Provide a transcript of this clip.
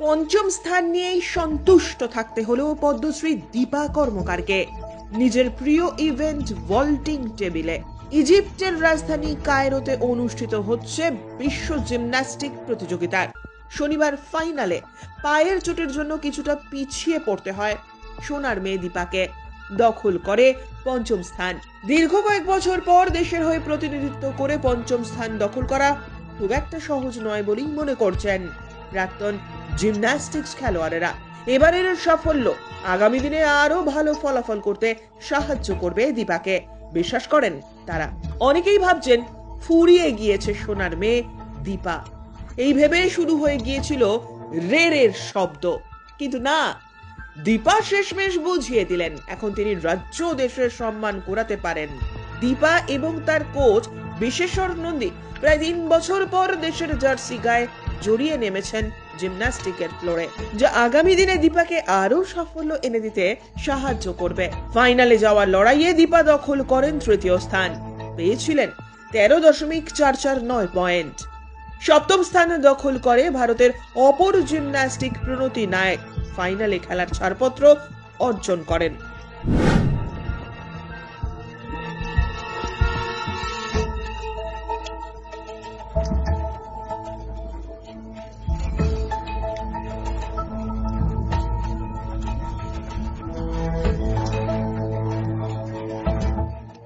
পঞ্চম স্থান নিয়েই সন্তুষ্ট থাকতে হলেও পদ্মশ্রী দীপা কর্মকারকে। নিজের প্রিয় ইভেন্ট ভল্টিং টেবিলে। ইজিপ্টের রাজধানী কায়রোতে অনুষ্ঠিত হচ্ছে বিশ্ব জিমন্যাস্টিক প্রতিযোগিতার শনিবার ফাইনালে পায়ের চোটের জন্য কিছুটা পিছিয়ে পড়তে হয় সোনার মেয়ে দীপাকে। দখল করে পঞ্চম স্থান। দীর্ঘ কয়েক বছর পর দেশের হয়ে প্রতিনিধিত্ব করে পঞ্চম স্থান দখল করা খুব একটা সহজ নয় বলেই মনে করছেন প্রাক্তন জিমন্যাস্টিক্স খেলোয়াড়েরা। এবারের সাফল্য আগামী দিনে আরও ভালো ফলাফল করতে সাহায্য করবে দীপাকে। বিশ্বাস করেন তারা। অনেকেই ভাবছেন ফুরিয়ে গিয়েছে সোনার মেয়ে দীপা। এই ভেবে শুরু হয়ে গিয়েছিল রেরের শব্দ। কিন্তু না, দীপা শেষমেশ বুঝিয়ে দিলেন, এখন তিনি রাজ্য দেশের সম্মান করাতে পারেন। দীপা এবং তার কোচ বিশেশ্বর নন্দী প্রায় তিন বছর পর দেশের জার্সি গায়ে জড়িয়ে নেমেছেন জিমন্যাস্টিকের ফ্লোরে যা আগামী দিনে দীপাকে আরও সাফল্য এনে দিতে সাহায্য করবে। ফাইনালে যাওয়ার লড়াইয়ে দীপা দখল করেন তৃতীয় স্থান। পেয়েছিলেন তেরো দশমিক চার চার নয় পয়েন্ট। সপ্তম স্থান দখল করে ভারতের অপর জিমন্যাস্টিক প্রণতি নায়ক। ফাইনালে খেলার ছাড়পত্র অর্জন করেন।